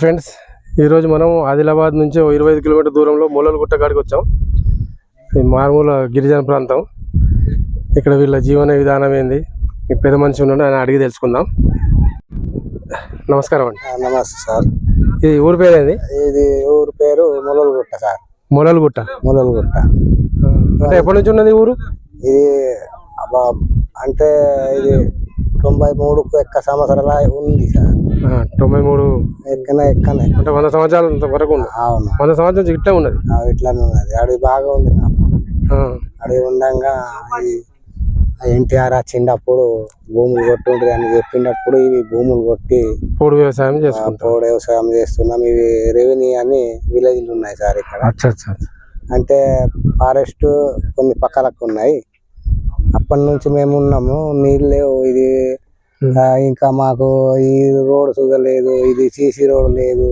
Friends ఈరోజు మనం ఆదిలాబాద్ నుంచి ఇరవై ఐదు కిలోమీటర్ దూరంలో మూలలగుట్ట కాడికి వచ్చాం. ఇది మారుమూల గిరిజన ప్రాంతం. ఇక్కడ వీళ్ళ జీవన విధానం ఏంది? ఈ పెద్ద మనిషి ఉన్నాడు ఆయన అడిగి తెలుసుకుందాం. నమస్కారం అండి. నమస్తే సార్. ఇది ఊరి పేరు ఏంది? ఇది ఊరు పేరు ములలగుట్ట సార్. మూలలగుట్ట. ములలగుట్ట. అంటే ఎప్పటి నుంచి ఉన్నది ఊరు? ఇది అంటే ఇది తొంభై మూడుకు ఎక్క సంవత్సరాల ఉంది సార్. తొంభై మూడు ఎక్కనే ఎక్కనే. అంటే వంద సంవత్సరాల వరకు అవును. వంద సంవత్సరం ఇట్లా ఉన్నది. ఇట్లానే ఉన్నది. అడవి బాగా ఉంది అడవి ఉండంగా ఎన్టీఆర్ వచ్చినప్పుడు భూములు కొట్టుండ్రి అని చెప్పినప్పుడు ఇవి భూములు కొట్టి పోడు వ్యవసాయం చేసుకుంటాం పోడు వ్యవసాయం చేస్తున్నాం. ఇవి రెవెన్యూ అని విలేజ్లు ఉన్నాయి సార్ ఇక్కడ. అంటే ఫారెస్ట్ కొన్ని పక్కలకు ఉన్నాయి. అప్పటి నుంచి మేము ఉన్నాము. నీళ్ళు లేవు. ఇది ఇంకా మాకు ఈ రోడ్ సుగ లేదు ఇది సీసీ రోడ్ లేదు.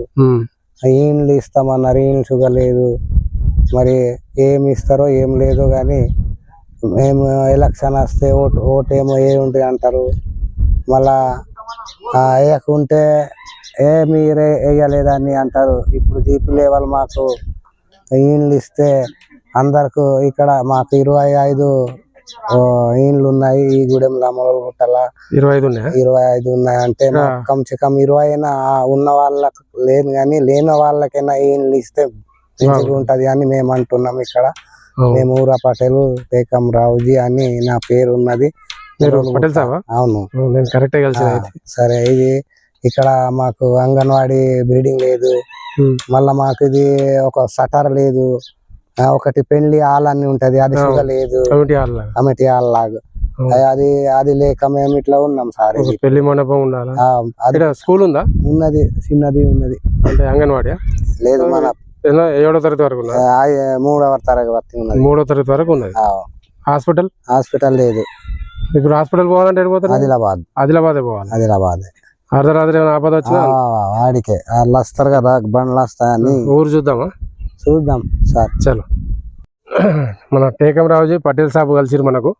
ఈన్లు ఇస్తామన్నారు ఈన్లు సుగ లేదు. మరి ఏమి ఇస్తారో ఏం లేదు కానీ మేము ఎలక్షన్ వస్తే ఓటు ఓటు ఏమో ఏ ఉంటుంది అంటారు. మళ్ళా వేయకుంటే ఏ మీరే వేయలేదని అంటారు. ఇప్పుడు జీపీ లెవెల్ మాకు ఈన్లు ఇస్తే అందరికి ఇక్కడ మాకు ఇరవై ఐదు ఈన్లు ఉన్నాయి ఈ గూడెంలో మొదలుగుట్టల ఇరవై ఐదు ఉన్నాయా? ఇరవై ఐదు ఉన్నాయి. అంటే కమ్సే కమ్ ఇరవై అయినా ఉన్న వాళ్ళకి లేదు కానీ లేని వాళ్ళకైనా ఈన్లు ఇస్తే మంచిగా ఉంటది అని మేము అంటున్నాం ఇక్కడ. మేము ఊరా పటేల్ పేకం రావుజీ అని నా పేరు ఉన్నది మీరు పటేల్ సాబా అవును నేను కరెక్టే కలిసి ఆ, సరే ఇది ఇక్కడ మాకు అంగన్వాడీ బిల్డింగ్ లేదు. మళ్ళా మాకు ఇది ఒక సటర్ లేదు. ఒకటి పెళ్ళి హాల్ అని ఉంటది అది కూడా లేదు. కమిటీ హాల్ లాగా. అది అది లేక మేము ఇట్లా ఉన్నాం సార్ పెళ్ళి మండపం ఉండాలా? అది స్కూల్ ఉందా? ఉన్నది చిన్నది ఉన్నది. అంటే అంగన్వాడి లేదు మన ఏడో తరగతి వరకు మూడవ తరగతి ఉన్నది. మూడో తరగతి వరకు ఉన్నది. ఆ, హాస్పిటల్? హాస్పిటల్ లేదు. ఇప్పుడు హాస్పిటల్ పోవాలంటే పోతారు? ఆదిలాబాద్. ఆదిలాబాద్ పోవాలి. ఆదిలాబాద్. అర్ధరాత్రి ఏమైనా ఆపద వచ్చినా ఆ, వాడికే. వాళ్ళు వస్తారు కదా బండ్లు వస్తాయని ఊరు చూద్దామా? చూద్దాం సార్. చలో. మన టేకం రావుజీ పటేల్ సాబ్ కలిసిరు మనకు.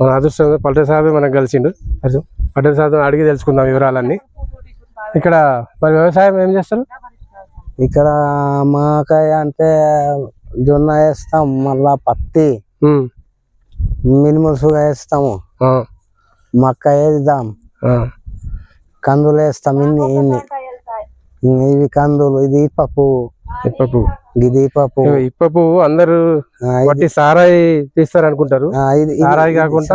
మన అదృష్టం పటేల్ సాబే మనకు కలిసిండు. పటేల్ సాబ్ అడిగి తెలుసుకుందాం వివరాలన్నీ. ఇక్కడ మరి వ్యవసాయం ఏం చేస్తారు? ఇక్కడ మాకాయ అంటే జొన్న వేస్తాం మళ్ళా పత్తి మినుములుసుగా వేస్తాము. మక్క వేద్దాం. కందులు వేస్తాం ఇన్ని. ఇన్ని ఇవి కందులు ఇది పప్పు. ఇప్పపు ఇది పప్పు ఇప్ప పువ్వు అందరూ వట్టి సారాయి తీస్తారు అనుకుంటారు సారాయి కాకుండా-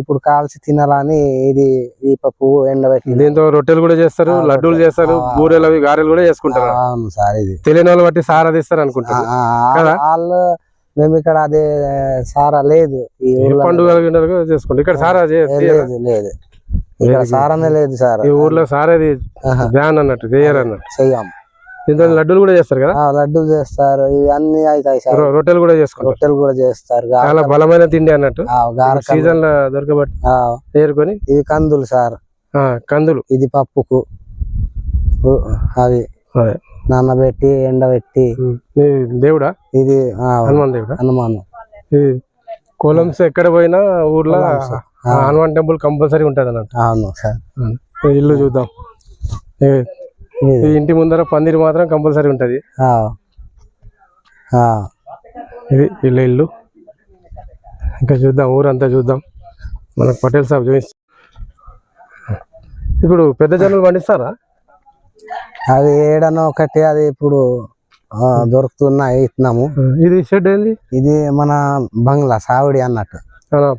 ఇప్పుడు కాల్చి తినాలని ఇది ఈ పప్పు ఎండబెట్టి దీంతో రొట్టెలు కూడా చేస్తారు లడ్డూలు. చేస్తారు. బూరెలు అవి గారెలు కూడా చేసుకుంటారు. అవును సార్ ఇది. తెలియని వాళ్ళు బట్టి సారా తీస్తారు అనుకుంటారు? వాళ్ళు మేము ఇక్కడ అదే సారా లేదు. పండుగ చేసుకుంటారు ఇక్కడ సారా? లేదు లేదు ఇక్కడ సారానే లేదు సార్. ఈ ఊర్లో సారాది. బ్యాన్ అన్నట్టు చేయరు అన్నట్టు చెయ్యం. దీంతో లడ్డూలు కూడా చేస్తారు కదా? ఆ, లడ్డూలు చేస్తారు. ఇవి అన్ని అవుతాయి సార్. రొట్టెలు కూడా చేసుకుంటారు రొట్టెలు కూడా చేస్తారు. చాలా బలమైన తిండి అన్నట్టు. సీజన్లో దొరకబట్టి ఆ, ఏరుకొని ఇవి కందులు సార్. ఆ, కందులు. ఇది పప్పుకు. అవి అదే నానబెట్టి ఎండబెట్టి. దేవుడా? ఇది హనుమాన్ దేవుడా? హనుమాను. ఈ కొలమ్స్ ఎక్కడ పోయినా ఊర్లో హనుమాన్ టెంపుల్ కంపల్సరీ ఉంటది అన్నట్టు అవును సార్. ఇల్లు చూద్దాం. ఈ- ఇంటి ముందర పందిరి మాత్రం కంపల్సరీ ఉంటది. ఇది ఇల్లు ఇల్లు. ఇంకా చూద్దాం ఊరంతా చూద్దాం. మనకు పటేల్ సాబ్ చూపిస్తా. ఇప్పుడు పెద్ద జనులు పండిస్తారా? అది ఏడనో ఒకటి అది ఇప్పుడు దొరుకుతున్నాయి ఇస్తున్నాము ఇది షెడ్ ఏంది? ఇది మన బంగ్లా సావిడి అన్నట్టు.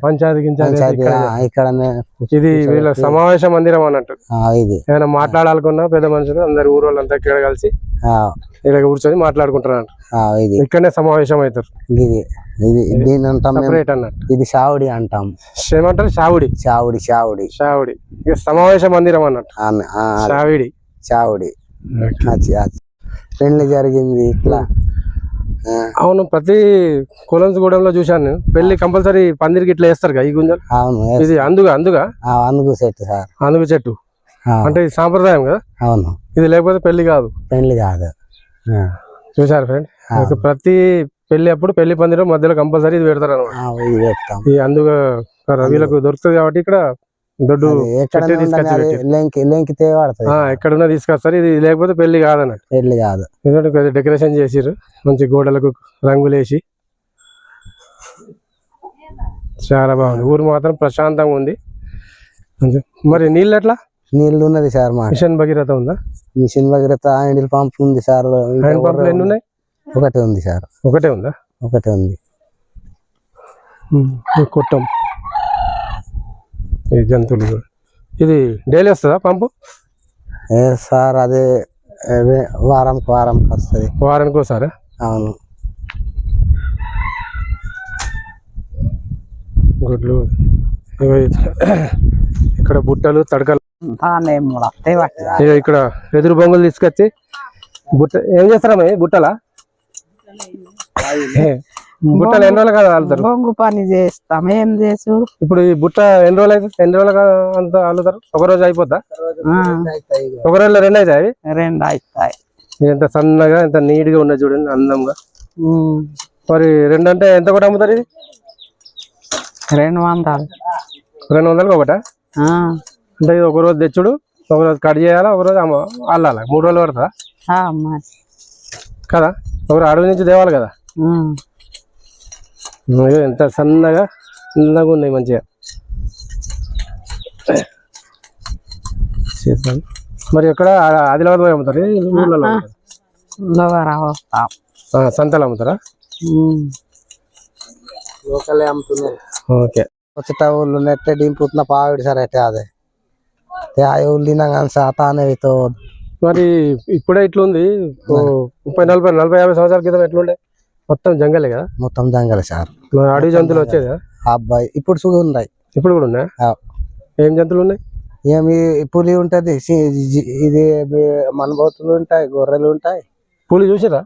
పంచాయతీ ఇక్కడ. ఇది వీళ్ళ సమావేశ మందిరం అన్నట్టు. ఇది. ఏమైనా మాట్లాడాలనుకున్నా పెద్ద మనుషులు అందరు ఊరు వాళ్ళంతా ఇక్కడ కలిసి ఇలా కూర్చొని మాట్లాడుకుంటారు ఇక్కడనే సమావేశం అవుతారు. ఇది ఇది దీని అంటాం మేము. సపరేట్ అన్నట్టు. ఇది సావుడి అంటాం. ఏమంటారు? షావుడి. చావుడి చావుడి షావుడి. ఇక సమావేశ మందిరం అన్నట్టు. షావిడి. అచ్చి. పెళ్ళి జరిగింది ఇట్లా. అవును ప్రతి కులన్స్ గూడెంలో చూశాను నేను. పెళ్ళి కంపల్సరీ పందిరికి ఇట్లా వేస్తారు కదా ఈ గుంజలు? అవును ఇది అందుగా అందుగా? అందుకు సెట్ సార్. అందుకు చెట్టు. అంటే ఇది సాంప్రదాయం కదా? అవును. ఇది లేకపోతే పెళ్ళి కాదు. పెళ్ళి కాదు. ఆ, చూశారు ఫ్రెండ్. ప్రతి పెళ్ళి అప్పుడు పెళ్ళి పందిరం మధ్యలో కంపల్సరీ ఇది పెడతారు అనమాట ఇది అందుగా వీళ్ళకు దొరుకుతుంది కాబట్టి ఇక్కడ దొడ్డు లెంకితే పడుతుంది ఎక్కడున్నా తీసుకొస్తారు. ఇది లేకపోతే పెళ్ళి కాదన్నట్టు. పెళ్ళి కాదు. ఎందుకంటే కొద్దిగా డెకరేషన్ చేసిర్రు. మంచి గోడలకు రంగులు వేసి చాలా బాగుంది. ఊరు మాత్రం ప్రశాంతంగా ఉంది. మరి నీళ్ళు ఎట్లా? నీళ్ళు ఉన్నది సార్ మా మిషన్ భగీరథ ఉందా? మిషన్ భగీరథ హ్యాండిల్ పంప్ ఉంది సార్. హ్యాండ్ పంపులు ఎన్ని ఉన్నాయి? ఒకటి ఉంది సార్. ఒకటే ఉందా? ఒకటి ఉంది. కుట్టం. ఈ జంతువులు. ఇది డైలీ వస్తుందా పంపు? ఏ సార్ అదే అవే వారంకి వారంకి వస్తుంది. వారానికి ఒకసారా? అవును. గుడ్లు ఇక్కడ బుట్టలు తడకలు. ఇగో ఇక్కడ ఎదురు బొంగులు తీసుకొచ్చి బుట్ట ఏం చేస్తారమ్మా ఇవి? బుట్టలా? బుట్టలు ఎన్ని రోజులు కదా అల్లుతారు? బొంగు పని చేస్తాం. ఏం చేసు? ఇప్పుడు ఈ బుట్ట ఎన్ని రోజులు అయితే ఎన్ని రోజులు అంత అల్లుతారు? ఒక రోజు అయిపోద్దా? ఒక రోజులో రెండు అవుతాయి అవి? రెండు అవుతాయి ఎంత సన్నగా ఎంత నీట్గా ఉన్నది చూడండి అందంగా. మరి రెండు అంటే ఎంత కూడా అమ్ముతారు ఇది? రెండు వందలు. రెండు వందలకి ఒకట? అంటే ఇది ఒక రోజు తెచ్చుడు ఒక రోజు కట్ చేయాలా ఒక రోజు అల్లాలి? మూడు రోజులు పడుతుందా? మరి. కదా? ఒకరు అడవి నుంచి తేవాలి కదా? ఎంత సన్నగా సన్నగా ఉన్నాయి మంచిగా. చేస్తాను మరి ఎక్కడ? ఆదిలాబాద్ పోయి అమ్ముతారు? ఊళ్ళలో సంతలు అమ్ముతారా? లోకలే అమ్ముతున్నారు ఓకే. కొత్త ఊళ్ళు నెట్టే డింపుతున్న పావిడి సార్ అట్టే అదే. ఊళ్ళు కానీ మరి ఇప్పుడే ఇట్లుంది. ముప్పై నలభై నలభై యాభై సంవత్సరాల క్రితం ఎట్లుండే? మొత్తం జంగలే కదా? మొత్తం జంగలే సార్. అడవి జంతువులు వచ్చేది అబ్బాయి ఇప్పుడు చూడు ఉన్నాయి. ఇప్పుడు కూడా ఉన్నాయా? ఆ. ఏం జంతువులు ఉన్నాయి? ఏమి పులి ఉంటది ఇది మనబోతులు ఉంటాయి గొర్రెలు ఉంటాయి. పూలు చూసిరా?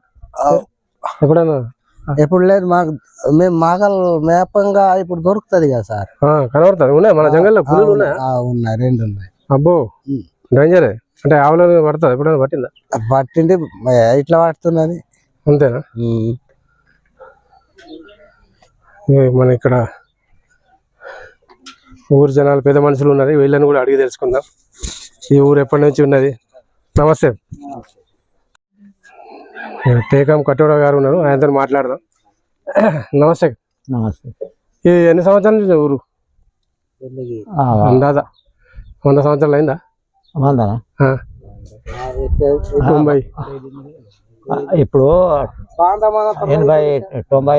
ఎప్పుడైనా ఎప్పుడు లేదు మాకు మేము మాగల్ మేపంగా ఇప్పుడు దొరుకుతది కదా సార్. ఆ, కనబడుతుంది. ఉన్నాయి మన జంగల్లో? పులులు ఉన్నాయా? ఆ, ఉన్నాయి రెండు ఉన్నాయి. అబ్బో. డేంజరే. అంటే ఆవుల పడుతుంది? ఎప్పుడైనా పట్టిందా? పట్టింది ఇట్లా పడుతున్నది. అంతేనా? మన ఇక్కడ ఊరు జనాలు పెద్ద మనుషులు ఉన్నారు. వీళ్ళని కూడా అడిగి తెలుసుకుందాం. ఈ ఊరు ఎప్పటి నుంచి ఉన్నది? నమస్తే. టేకం కట్టోడ గారు ఉన్నారు. ఆయనతో మాట్లాడదాం. నమస్తే. నమస్తే. ఇది ఎన్ని సంవత్సరాల నుంచి ఊరు? అందాదా వంద సంవత్సరాలు అయిందా? వందనా? ఆ, ఇప్పుడు ఎనభై తొంభై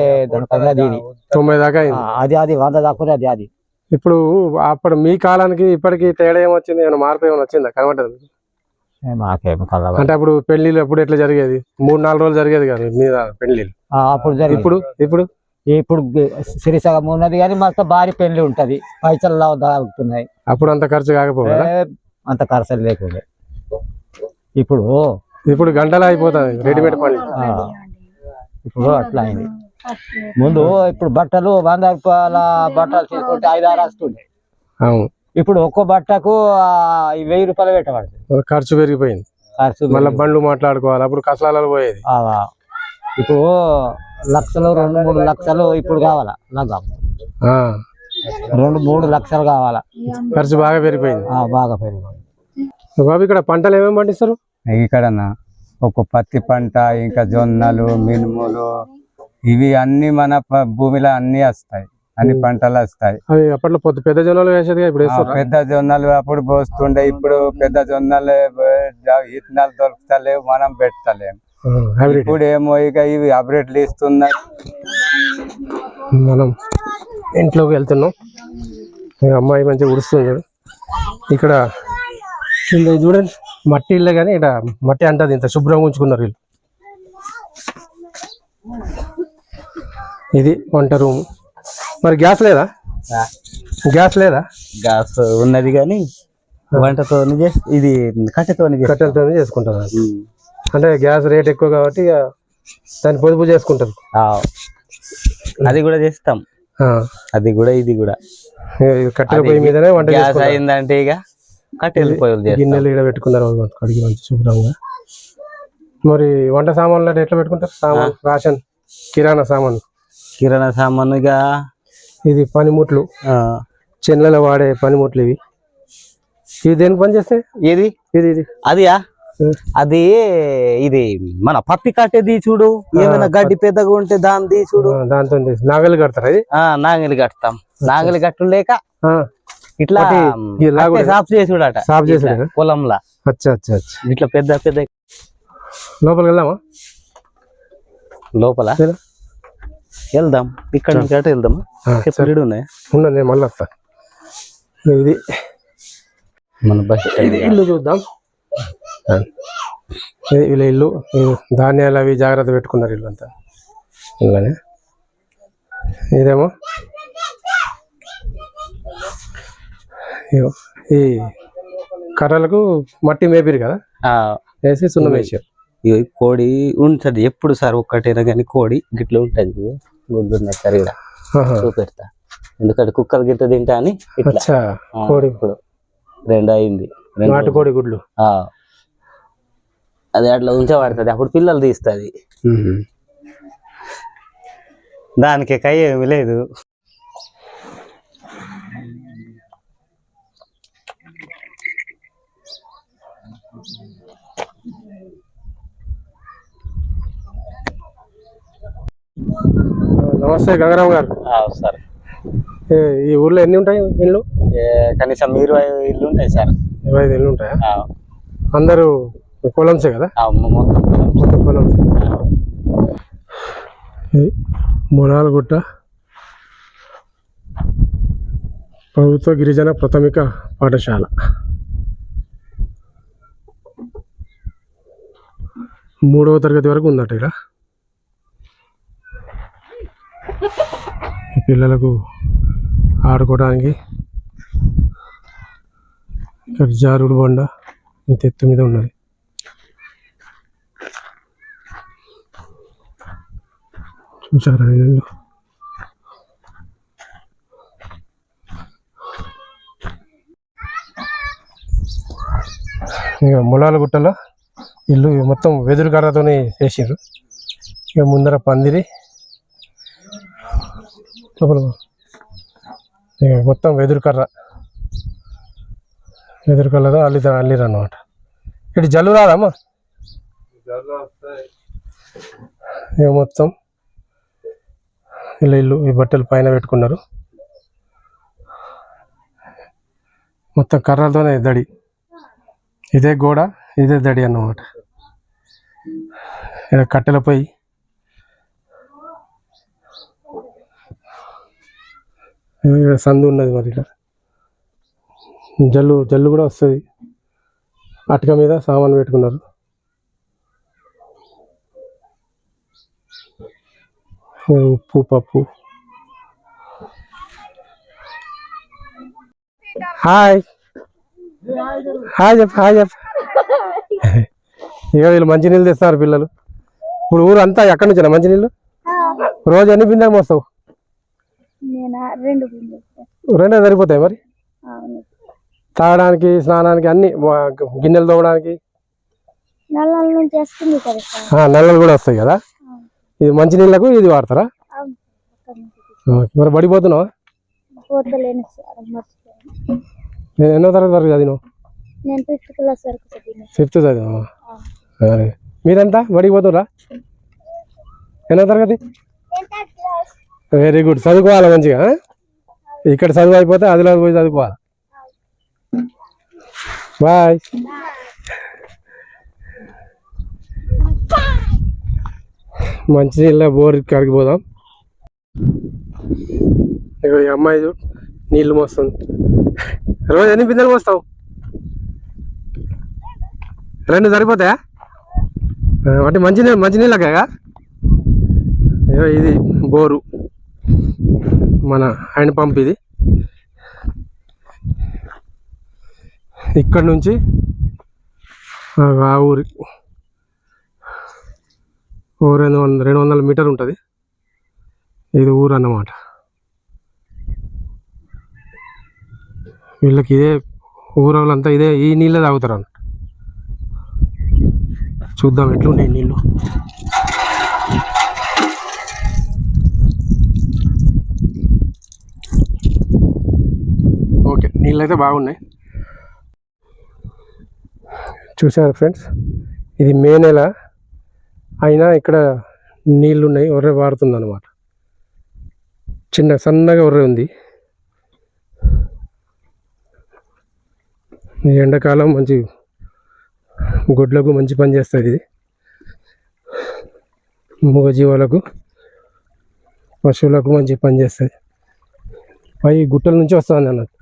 అది. తొంభై దాకా అది అది వంద దాకా అది అది. ఇప్పుడు అప్పుడు మీ కాలానికి ఇప్పటికి తేడా ఏమొచ్చింది? ఏమైనా మార్పు ఏమైనా వచ్చిందా? కనబడ్డది మాకేం? కలవ అంటే అప్పుడు పెళ్ళిళ్ళు ఎప్పుడు ఎట్లా జరిగేది? మూడు నాలుగు రోజులు జరిగేది కదా మీద పెళ్ళిళ్ళు ఆ, అప్పుడు ఇప్పుడు ఇప్పుడు? ఇప్పుడు సిరిసగం ఉన్నది కానీ మస్తు భారీ పెళ్ళి ఉంటది. పైసలు దాగుతున్నాయి. అప్పుడు అంత ఖర్చు కాకపోగా ఏ, అంత ఖర్చులు లేకుండా. ఇప్పుడు ఇప్పుడు గంటలు అయిపోతుంది రెడీమేడ్ పని ఆ, ఇప్పుడు అట్లా అయింది. ముందు ఇప్పుడు బట్టలు వంద రూపాయల బట్టలు తీసుకుంటే ఐదు ఆరు వస్తుండే. అవును. ఇప్పుడు ఒక్కో బట్టకు వెయ్యి రూపాయలు పెట్టబడుతుంది. ఖర్చు పెరిగిపోయింది. ఖర్చు మళ్ళీ బండ్లు మాట్లాడుకోవాలి అప్పుడు కసలాలలో పోయేది. ఆ, ఇప్పుడు లక్షలు రెండు మూడు లక్షలు ఇప్పుడు కావాలా? నాకు రెండు మూడు లక్షలు కావాలా? ఖర్చు బాగా పెరిగిపోయింది. ఆ, బాగా పెరిగింది బాబు ఇక్కడ పంటలు ఏమేమి పండిస్తారు? ఇక్కడనా ఒక పత్తి పంట ఇంకా జొన్నలు మినుములు ఇవి అన్ని మన భూమిలో అన్ని వస్తాయి. అన్ని పంటలు వస్తాయి. అప్పట్లో పొద్దు జనాలు వేసేది ఇప్పుడు పెద్ద జొన్నలు అప్పుడు పోస్తుండే ఇప్పుడు పెద్ద జొన్నలు ఇత్తనాలు దొరుకుతలేవు మనం పెట్టలేము ఇప్పుడు ఏమో ఇక ఇవి అప్డేట్లు ఇస్తున్నాయి మనం ఇంట్లోకి వెళ్తున్నాం. అమ్మాయి మంచిగా ఉడుస్తుంది. ఇక్కడ చూడండి. మట్టి ఇల్లే కానీ ఇక్కడ మట్టి అంటది ఇంత శుభ్రంగా ఉంచుకున్నారు వీళ్ళు. ఇది వంట రూమ్. మరి గ్యాస్ లేదా? గ్యాస్ లేదా? గ్యాస్ ఉన్నది కానీ వంటతో ఇది కట్టెతో కట్టెలతో చేసుకుంటారు. అంటే గ్యాస్ రేట్ ఎక్కువ కాబట్టి దాన్ని పొదుపు చేసుకుంటారు. అది కూడా చేస్తాం. ఆ, అది కూడా ఇది కూడా. కట్టెల పొయ్యి మీదనే వంట గ్యాస్. అయిందంటే ఇక కట్టెలు పొయ్యిలు చేస్తాం గిన్నెలు ఇక్కడ పెట్టుకున్నారు వాళ్ళు కడిగి మంచి శుభ్రంగా. మరి వంట సామాన్లు ఎట్లా పెట్టుకుంటారు? సామాన్ రాషన్ కిరాణా సామాన్. కిరాణా సామాన్ ఇక ఇది పనిముట్లు. ఆ, చెన్లలో వాడే పనిముట్లు ఇవి. ఇది దేనికి పని చేస్తాయి ఏది? ఇది ఇది. అదియా. అది ఇది మన పత్తి కట్టేది చూడు. ఏమైనా గడ్డి పెద్దగా ఉంటే దాని తీ చూడు దాంతో నాగలి కడతారా ఆ నాగలి కడతాం. నాగలి కట్టు లేక ఇట్లా సాఫ్ చేసుడట. సాఫ్ చేసుడేనా? పొలంలా. అచ్చా అచ్చా ఇట్లా పెద్ద పెద్ద. లోపలికి వెళ్దామా? లోపల? వెళ్దాం. ఇక్కడ నుంచి అటు వెళ్దాం ఆ, సరే. స్పీడ్ ఉన్నాయి. నేను మళ్ళీ వస్తా. ఇది. మన బస్ ఇల్లు చూద్దాం. వీళ్ళ ఇల్లు. ధాన్యాలు అవి జాగ్రత్త పెట్టుకున్నారు ఇల్లు అంతా ఇళ్ళనే ఇదేమో? ఈ కర్రలకు మట్టి మేపిరు కదా? వేసి సున్నం వేసారు. ఇగో ఈ కోడి ఉంటది. ఎప్పుడు సార్ ఒక్కటైనా కానీ కోడి గిట్ల ఉంటది గుడ్డున్నాయి సరిగా ఆహా. చూపెడతా. ఎందుకంటే కుక్కలు గిట్ట తింటా అని కోడి. ఇప్పుడు రెండు అయింది రెండు నాటుకోడి గుడ్లు. ఆ. అది అట్లా ఉంచబడుతుంది అప్పుడు పిల్లలు తీస్తుంది. దానికి కయ్య ఏమి లేదు. నమస్తే గంగారాం గారు. సార్. ఈ ఊర్లో ఎన్ని ఉంటాయి ఇల్లు? కనీసం ఇరవై ఇల్లు ఉంటాయి సార్. ఇరవై ఐదు ఇల్లు ఉంటాయా? అందరూ పొలంసే కదా? మొత్తం మొత్తం పొలంసే. ఆ. ఇది మొనాలగుట్ట ప్రభుత్వ గిరిజన ప్రాథమిక పాఠశాల. మూడవ తరగతి వరకు ఉందట ఇక్కడ. పిల్లలకు ఆడుకోవడానికి ఇక్కడ జారుడు బండ ఇంత ఎత్తు మీద ఉన్నది. చూసారా ఇల్లు ఇక ములాల గుట్టలో ఇల్లు మొత్తం వెదురు కర్రతోనే చేసారు ఇక ముందర పందిరి లోపల మొత్తం వెదురు కర్ర. వెదురు అల్లిరు అన్నమాట ఇటు జల్లు రాదమ్మా? ఇక మొత్తం ఇలా ఇల్లు ఈ బట్టలు పైన పెట్టుకున్నారు. మొత్తం కర్రలతోనే దడి. ఇదే గోడ ఇదే దడి అన్నమాట. ఇక్కడ కట్టెల పొయ్యి ఇక్కడ సందు ఉన్నది మరి ఇక్కడ. జల్లు జల్లు కూడా వస్తుంది. అటక మీద సామాన్ పెట్టుకున్నారు. ఉప్పు పప్పు. హాయ్. హాయ్ చెప్పు హాయ్ చెప్పు. ఇక వీళ్ళు మంచినీళ్ళు తెస్తారు పిల్లలు. ఇప్పుడు ఊరు అంతా ఎక్కడి నుంచి మంచినీళ్ళు? రోజు ఎన్ని బిందెలు మోస్తావు? నేను? రెండు రెండే సరిపోతాయి మరి? తాగడానికి స్నానానికి అన్ని గిన్నెలు నల్లల ఆ, నల్లలు కూడా వస్తాయి కదా? ఇది మంచినీళ్ళకు ఇది వాడతారా. మరి నేను ఎన్నో తరగతి వరకు చదివినావు? ఫిఫ్త్ చదివా మీరెంత? బడికి పోతురా ఎన్నో తరగతి? వెరీ గుడ్ చదువుకోవాలి మంచిగా ఇక్కడ చదువు అయిపోతే అదిలో పోయి చదువుకోవాలి? బాయ్ మంచి నీళ్ళ బోర్ కాడికి పోదాం. ఇక ఈ అమ్మాయి చూడు నీళ్ళు మోస్తుంది. రోజు ఎన్ని బిందెలు మోస్తావు? రెండు సరిపోతాయా? అంటే మంచి నీళ్ళు మంచి నీళ్ళకేగా ఇది బోరు. మన హ్యాండ్ పంప్ ఇది. ఇక్కడ నుంచి ఆ ఊరి ఓ రెండు వందల రెండు వందల మీటర్ ఉంటుంది. ఇది ఊరు అన్నమాట. వీళ్ళకి ఇదే ఊరవులంతా ఇదే ఈ నీళ్ళే తాగుతారు అన్నమాట. చూద్దాం ఎట్లుండే నీళ్ళు ఓకే నీళ్ళు అయితే బాగున్నాయి. చూసారు ఫ్రెండ్స్? ఇది మే నెల. అయినా ఇక్కడ నీళ్ళు ఉన్నాయి ఒర్రె వాడుతుంది అనమాట చిన్న సన్నగా ఒర్రె ఉంది. ఈ ఎండాకాలం మంచి గుడ్లకు మంచి పని చేస్తుంది ఇది. మూగజీవాలకు పశువులకు మంచి పని చేస్తుంది. పై గుట్టల నుంచి వస్తుంది అన్నట్టు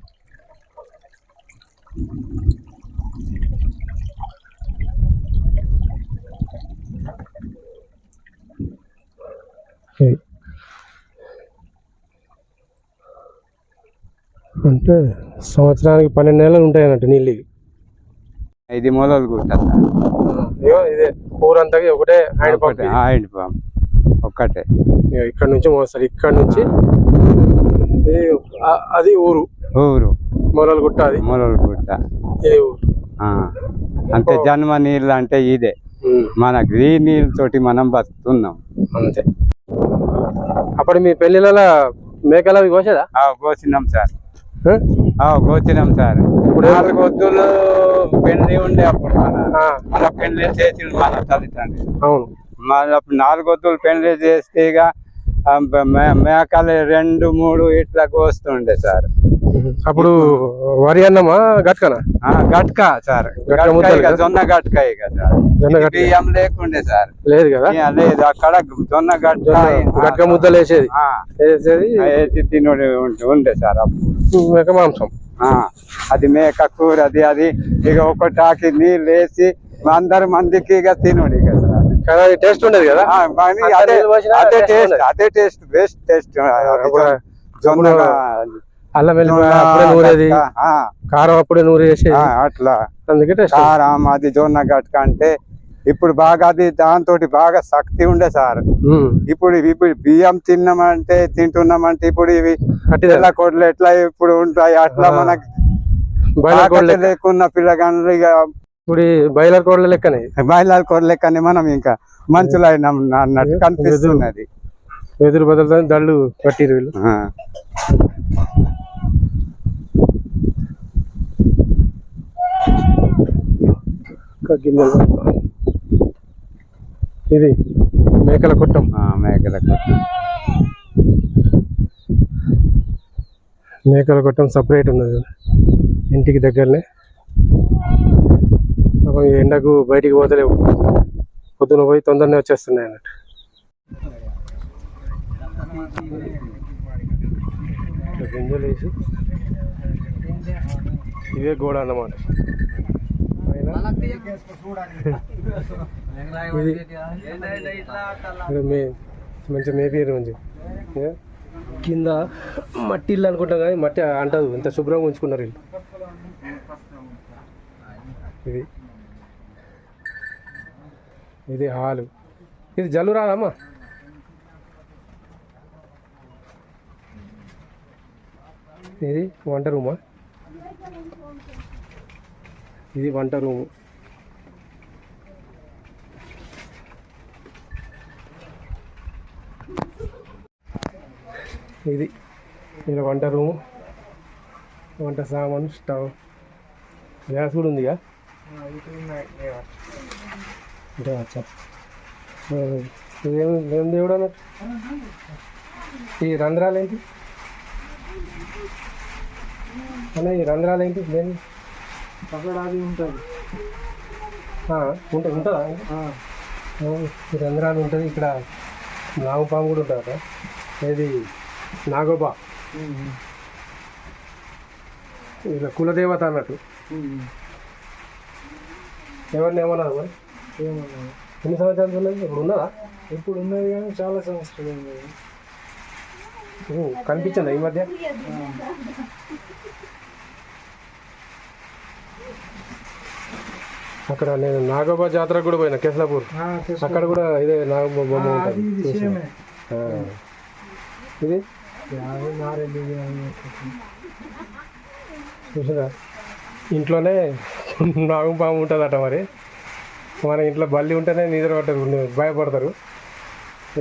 అంటే సంవత్సరానికి పన్నెండు నెలలు ఉంటాయి అన్నట్టు నీళ్ళు. ఇది మొలలు గుట్ట ఇగో ఇదే ఊరంతా ఒకటే హ్యాండ్ పంప్ హ్యాండ్ పంప్. ఒక్కటే. ఇక్కడ నుంచి మోస్తారు. ఇక్కడ నుంచి అది ఊరు. ఊరు. మొలలు గుట్ట అది? మొలలు గుట్ట. ఇది ఊరు? ఆ. అంటే జన్మ నీళ్ళు అంటే ఇదే. మనకి ఈ నీళ్ళతోటి మనం బతుకుతున్నాం. అంతే. అప్పుడు మీ పెళ్ళిళ్ళ మేకలు అవి కోసేదా? కోసినాం సార్. కోసినాం సార్. నాలుగు వద్దులు పెళ్ళి ఉండే అప్పుడు మన మన పెళ్ళి చేసి మన తల్లిదండ్రులు. అవును. మన అప్పుడు నాలుగు వద్దులు పెళ్ళి చేస్తే మేకలు రెండు మూడు ఇట్లా కోస్తుండే సార్. అప్పుడు వరి అన్నమా గట్కనా? ఆ, గట్క సార్? జొన్న గట్క ఇక సార్. బియ్యం లేకుండే సార్. లేదు కదా? లేదు అక్కడ జొన్న గట్క గట్క ముద్దలు వేసేది. వేసి తినుడు ఉండే- సార్ అప్పుడు. మేక మాంసం. ఆ, అది మేక కూర అది అది. ఇక ఒకటాకి నీళ్ళు వేసి అందరి మందికి ఇక తినుడు ఇక. టేస్ట్ ఉండేది కదా? అదే అదే టేస్ట్. అదే టేస్ట్ బెస్ట్ టేస్ట్. జొన్నగా అల్లం వెల్లిపాయ జొన్న అప్పుడే నూరేది. కారం అప్పుడే నూరు వేసేది ఆ, అట్లా. అందుకే కారం అది జొన్న గట్క అంటే ఇప్పుడు బాగా అది దాంతో బాగా శక్తి ఉండే సార్. ఇప్పుడు ఇప్పుడు బియ్యం తిన్నామంటే తింటున్నామంటే ఇప్పుడు ఇవి తెల్ల కోట్లు ఎట్లా ఇప్పుడు ఉంటాయి? అట్లా. మనకి లేకున్న పిల్లగాళ్ళు ఇక ఇప్పుడు ఈ బాయిలర్ కోళ్ళ లెక్కనే. బయలాలు కోట్లెక్కని మనం ఇంకా మంచులైనాం అన్నట్టు కనిపిస్తున్నది. వెదురు బదులుతో దళ్ళు కట్టిరు వీళ్ళు. ఇది మేకల కుట్టం. ఆ, మేకల కొట్టు. మేకల కుట్టం సపరేట్ ఉన్నది. ఇంటికి దగ్గరనే పాపం ఎండకు బయటికి పోతలేవు. పొద్దున పోయి తొందరనే వచ్చేస్తున్నాయి అన్నట్టు. గింజలు వేసి ఇవే గోడ అన్నమాట. మే మంచిగా మేపేరు మంచి కింద మట్టి ఇల్లు అనుకుంటాం కానీ మట్టి అంటదు. ఎంత శుభ్రంగా ఉంచుకున్నారు వీళ్ళు. ఇది. ఇది హాలు. ఇది జల్లు రాదమ్మా. ఇది వంట రూమా? ఇది వంట రూము. ఇది ఇది వంట రూము. వంట సామాను స్టవ్. గ్యాస్ కూడా ఉందిగా? అంటే ఇదేం ఏం దేవుడు అన్నట్టు ఈ రంధ్రాలు ఏంటి? అన్న ఈ రంధ్రాలు ఏంటి? దేని అది ఉంటుంది. ఉంటుంది? ఉంటుందా ఈ రంధ్రాలు ఉంటుంది. ఇక్కడ నాగపాము కూడా ఉంటుంది అక్కడ ఇది నాగోబా ఇలా కులదేవత అన్నట్టు. ఎవరిని ఏమన్నారు మరి? ఎన్ని సంవత్సరాలు ఉన్నది? ఇప్పుడు ఉన్నదా? ఇప్పుడు ఉన్నది కానీ చాలా సంవత్సరాలు ఉహు, కనిపించిందా ఈ మధ్య? అక్కడ నేను నాగోబా జాతర కూడా పోయినా కేసలాపూర్ అక్కడ కూడా ఇదే నాగోబా బొమ్మ ఉంటుంది. ఇది చూసినా ఇంట్లోనే నాగపాము ఉంటుందట మరి. మన ఇంట్లో బల్లి ఉంటేనే నిద్ర పట్టరు భయపడతారు.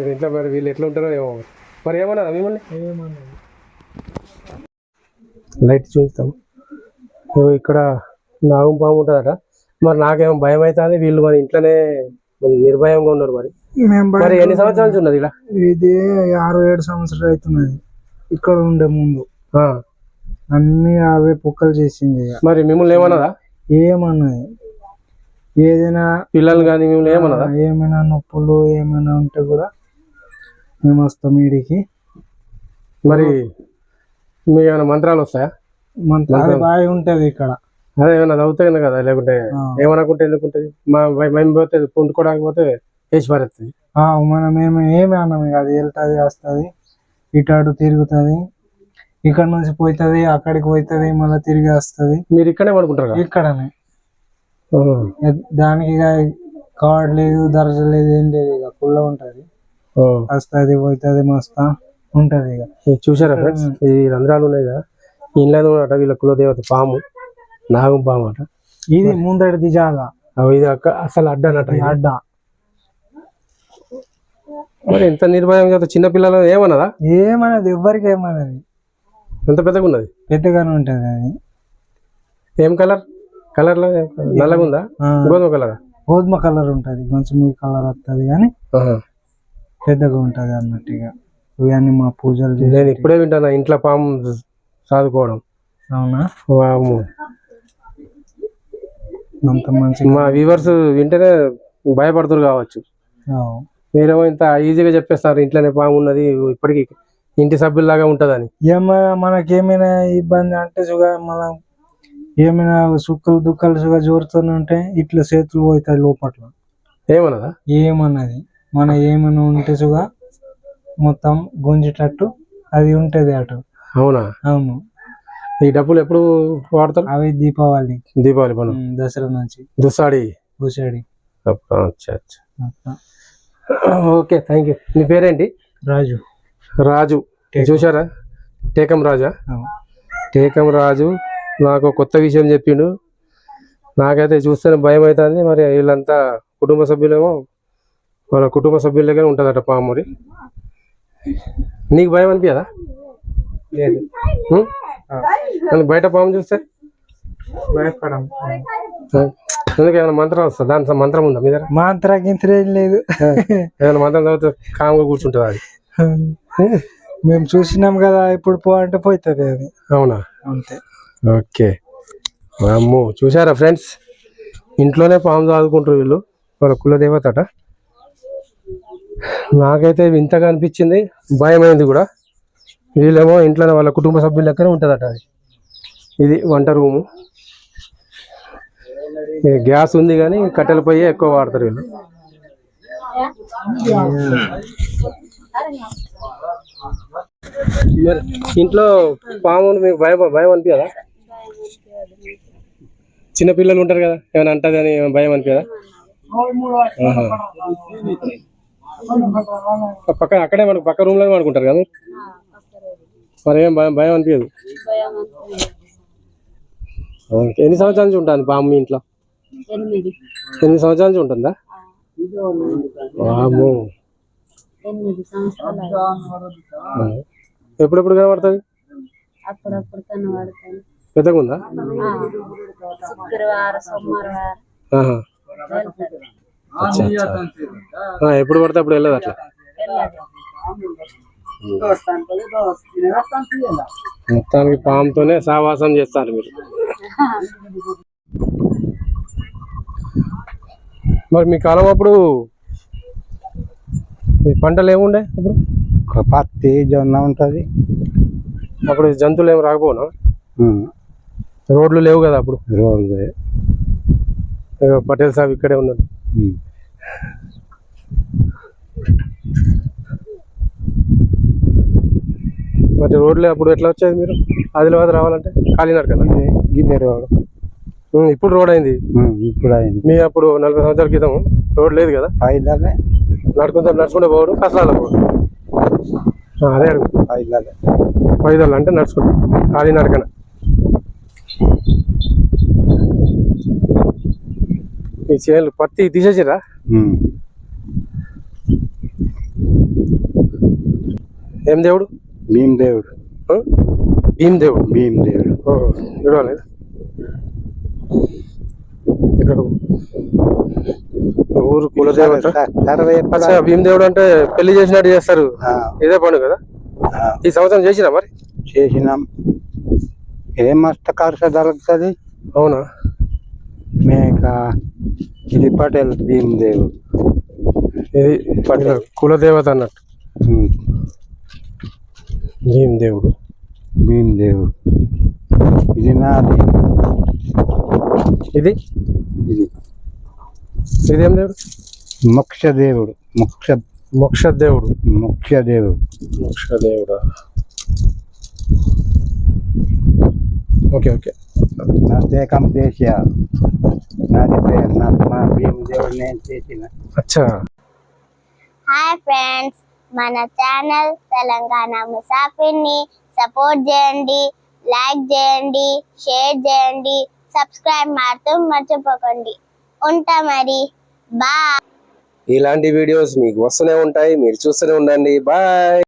ఇంట్లో మరి వీళ్ళు ఎట్లా ఉంటారో ఏమో మరి. ఏమన్నారా మిమ్మల్ని? లైట్ చూస్తాం. ఇక్కడ నాగం పాము ఉంటుందట. మరి నాకేమో భయం అవుతుంది వీళ్ళు మరి ఇంట్లోనే నిర్భయంగా ఉన్నారు మరి. మేము మరి ఎన్ని సంవత్సరాల నుంచి ఉన్నది ఇలా? ఇది ఆరు ఏడు సంవత్సరాలు అవుతున్నది. ఇక్కడ ఉండే ముందు. ఆ, అన్ని అవే పొక్కలు చేసింది. మరి మిమ్మల్ని ఏమన్నదా? ఏమన్నది? ఏదైనా పిల్లలు కానీ ఏమన్నదా? ఏమైనా నొప్పులు ఏమైనా ఉంటే కూడా మేము వస్తాం ఈడికి. మరి మీకు ఏమైనా మంత్రాలు వస్తాయా? అది బాగా ఉంటది ఇక్కడ. అదే ఏమైనా చదువుతాయి కదా లేకుంటే. ఏమనుకుంటే ఎందుకు ఉంటుంది మా మేము పోతే పుండుకోవడానికి పోతే వేసి పారేస్తుంది ఆ, మనం ఏమి ఏమి అన్నాం ఇక అది వెళ్తుంది వస్తుంది ఇటు అటు తిరుగుతుంది ఇక్కడ నుంచి పోతుంది అక్కడికి పోతుంది మళ్ళీ తిరిగి వస్తుంది. మీరు ఇక్కడే పడుకుంటారు ఇక్కడనే. దానికి ఇక కార్డ్ లేదు దర్జ లేదు ఏం లేదు ఇక కుళ్ళ ఉంటది. వస్తుంది పోతుంది మస్తా ఉంటది ఇక. చూసారా ఫ్రెండ్స్ ఈ రంధ్రాలు ఉన్నాయి కదా? ఇంట్లో అట వీళ్ళ కులదేవత పాము నాగం పాము అట. ఇది ముందటిది జాగా అవి ఇది అక్క అసలు అడ్డనట ఇది. అడ్డ. మరి ఎంత నిర్భయం చిన్న పిల్లలు ఏమన్నదా? ఏమన్నది ఎవ్వరికి ఏమన్నది? ఎంత పెద్దగా ఉన్నది పెద్దగానే ఉంటది అది. ఏం కలర్ కలర్లో నల్లగా ఉందా గోధుమ కలర్? గోధుమ కలర్ ఉంటది కొంచెం ఈ కలర్ వస్తుంది కానీ పెద్దగా ఉంటది అన్నట్టుగా ఇవన్నీ మా పూజలు నేను ఇప్పుడే వింటాను ఇంట్లో పాము సాదుకోవడం? అవునా? వామ్మో. అంత మంచి మా వ్యూవర్స్ వింటేనే భయపడుతురు కావచ్చు. మీరేమో ఇంత ఈజీగా చెప్పేస్తారు ఇంట్లోనే పాము ఉన్నది ఇప్పటికీ ఇంటి సభ్యుల్లాగా ఉంటదని. ఏమైనా మనకేమైనా ఇబ్బంది అంటే మనం ఏమైనా సుక్కలు దుక్కలు సుగా జోరుతూనే ఉంటే ఇట్లా చేతులు పోతాయి లోపట్ల. ఏమన్నదా? ఏమన్నది? మన ఏమైనా ఉంటే సుగా మొత్తం గుంజేటట్టు అది ఉంటది అటు. అవునా? అవును. ఈ డబ్బులు ఎప్పుడు వాడతారు? అవి దీపావళి. దీపావళి పను. ఉమ్, దసరా నుంచి. దుస్సాడి పూసాడి అచ్చా అచ్చా ఓకే థ్యాంక్ యూ. మీ పేరేంటి? రాజు. రాజు. టేకం. చూసారా టేకం రాజా? అవును. టేకం రాజు నాకు కొత్త విషయం చెప్పిండు. నాకైతే చూస్తేనే భయం అవుతుంది మరి వీళ్ళంతా కుటుంబ సభ్యులేమో వాళ్ళ కుటుంబ సభ్యుల దగ్గర ఉంటుందట పాము మరి నీకు భయం అనిపించదా లేదు. బయట పాము చూస్తే? భయపడం. ఏమైనా మంత్రం వస్తుందా దాని మంత్రం ఉందా మీ దగ్గర? మాంత్ర గింత్ర లేదు. ఏమైనా మంత్రం చదివితే కామ్గా కూర్చుంటుంది అది? మేము చూసినాం కదా ఇప్పుడు పో అంటే పోతుంది అది. అవునా? అంతే. ఓకే. అమ్మో చూసారా ఫ్రెండ్స్? ఇంట్లోనే పాము చదువుకుంటారు వీళ్ళు. వాళ్ళ కులదేవత అట నాకైతే వింతగా అనిపించింది. భయమైంది కూడా. వీళ్ళేమో ఇంట్లోనే వాళ్ళ కుటుంబ సభ్యుల దగ్గర ఉంటుందట అది. ఇది వంట రూము. గ్యాస్ ఉంది కానీ కట్టెల పొయ్యి ఎక్కువ వాడతారు వీళ్ళు. మరి ఇంట్లో పాములు మీకు భయం భయం అనిపించదా? చిన్న పిల్లలు ఉంటారు కదా ఏమైనా అంటది అని ఏమైనా భయం అనిపించదా. పక్క అక్కడే మనకు పక్క రూమ్లోనే అనుకుంటారు కదా మీరు? ఏం భయం భయం అనిపించదు. ఎన్ని సంవత్సరాల నుంచి ఉంటుంది పాము మీ ఇంట్లో? ఎనిమిది. ఎనిమిది సంవత్సరాల నుంచి ఉంటుందా? ఆ. ఎప్పుడెప్పుడు కనబడుతుంది? అప్పుడప్పుడు కనబడతాను పెద్దగా ఉందా ఎప్పుడు పడితే అప్పుడు వెళ్ళదు అట్లా? మొత్తానికి పాముతోనే సావాసం చేస్తారు మీరు. మరి మీ కాలం అప్పుడు ఈ పంటలు ఏముండే అప్పుడు? ఒక పత్తి జొన్న ఉంటది. అప్పుడు జంతువులు ఏమి రాకపోనా? రోడ్లు లేవు కదా అప్పుడు. పటేల్ సాబ్ ఇక్కడే ఉన్నాడు. మరి రోడ్లు అప్పుడు ఎట్లా వచ్చేది మీరు? ఆదిలాబాద్ రావాలంటే? కాలినాడు కదా? గిన్నె రోడ్ ఉమ్, ఇప్పుడు రోడ్ అయింది. ఇప్పుడు అయింది. మీ అప్పుడు నలభై సంవత్సరాల క్రితం రోడ్ లేదు కదా? పైదలే నడుకుంటా నడుచుకుంటే పోవడం ఆ, అదే అడుగు. పైదలే పైదల్ అంటే నడుచుకుంటా. ఖాళీ నడకన ఈ చేనులు పత్తి తీసేసిరా ఏం దేవుడు? భీమ్ దేవుడు? భీమ్ దేవుడు. భీమ్ దేవుడు. ఓహో చూడాలి ఇక్కడ ఊరు కులదేవత. అచ్చా భీమదేవుడు అంటే పెళ్ళి చేసినట్టు చేస్తారు. ఇదే పండుగ కదా? ఈ సంవత్సరం చేసినా మరి? చేసినాం. ఏం మస్తు ఖర్చు దొరుకుతుంది అవునా? మేక ఇది పటేల్ భీమదేవ్. ఇది వీళ్ళ కులదేవత అన్నట్టు. భీమదేవుడు. భీమదేవ్. ఇది నాది. ఇది? ఇది. ఇదేం దేవుడు మోక్షదేవుడు. మోక్ష మోక్ష దేవుడు మోక్షదేవుడు? మోక్ష దేవుడా ఓకే ఓకే. నా దేకం దేశ నాది పేరు నా మా భీమదేవుడు నేను చేసిన. అచ్చా. హాయ్ ఫ్రెండ్స్ మన ఛానల్ తెలంగాణ ముసాఫిర్ని సపోర్ట్ చేయండి లైక్ చేయండి షేర్ చేయండి సబ్స్క్రైబ్ మాత్రం మర్చిపోకండి. ఉంటా మరి. బాయ్. ఇలాంటి వీడియోస్ మీకు వస్తూనే ఉంటాయి మీరు చూస్తూనే ఉండండి. బాయ్.